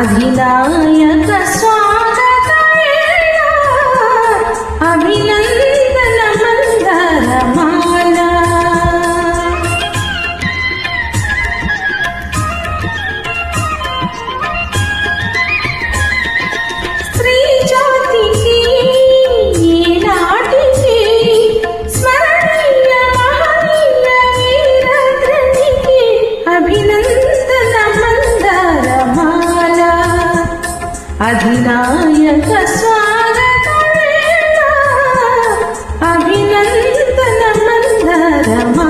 అధినాయక స్వాగత అధినాయక స్వాగత అభినందన మందరమా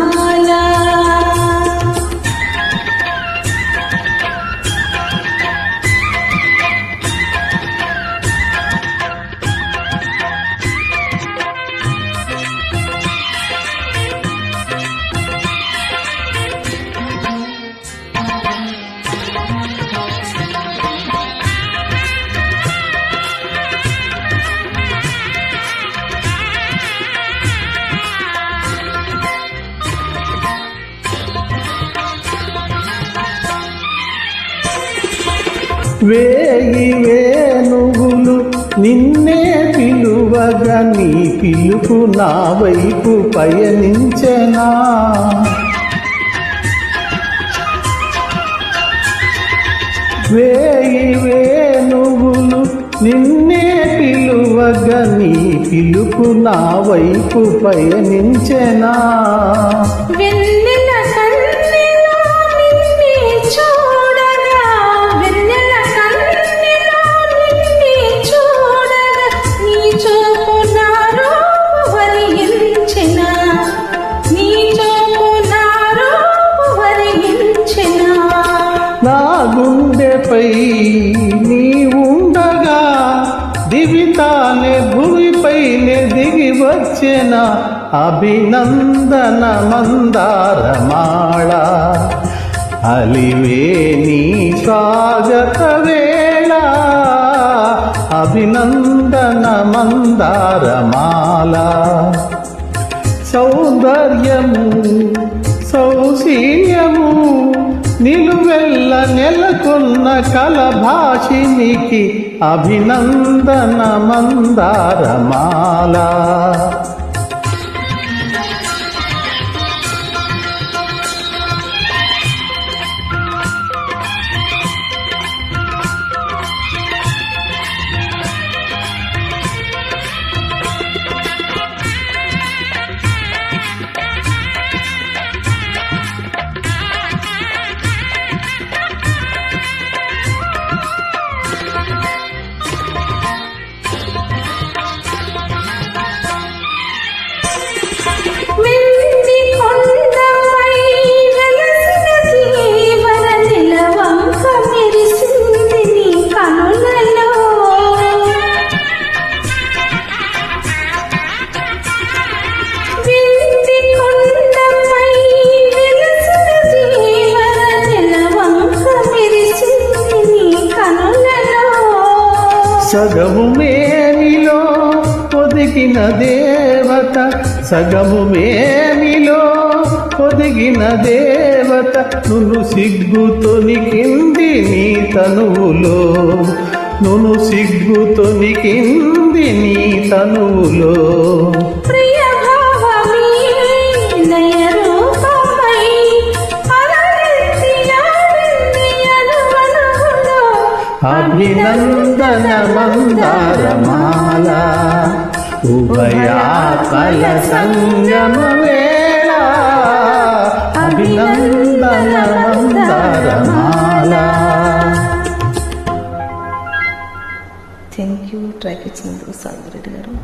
వేయి వేణువులు నిన్నే పిలువగా నీ పిలుపు నా వైపు పయనించనా. వేయి వేణువులు నిన్నే పిలువగా నీ పిలుపు నా వైపు పయనించెనా. గుండెపై నీ ఉండగా దివితానే భూమిపైనే దిగి వచ్చిన అభినందన మందారమాళ అలివే నీ స్వాగత వేళ అభినందన మందారమాల సౌందర్యము సౌశీల్యము నెలకొన్న కలభాషినికి అభినందన మందారమాలా సగము మేనిలో పొదిగిన దేవత సగము మేనిలో పొదిగిన దేవత నును సిగ్గుతొనికింది నీ తనువులో. నును సిగ్గుతొనికింది నీ తనువులో. అభినందన మందారమాల ఉభయాత్మల సంగమ వేళ అభినందన మందారమాల థ్యాంక్ యూ ట్రాక్ ఇచ్చినందుకు సాగరెడ్డి గారు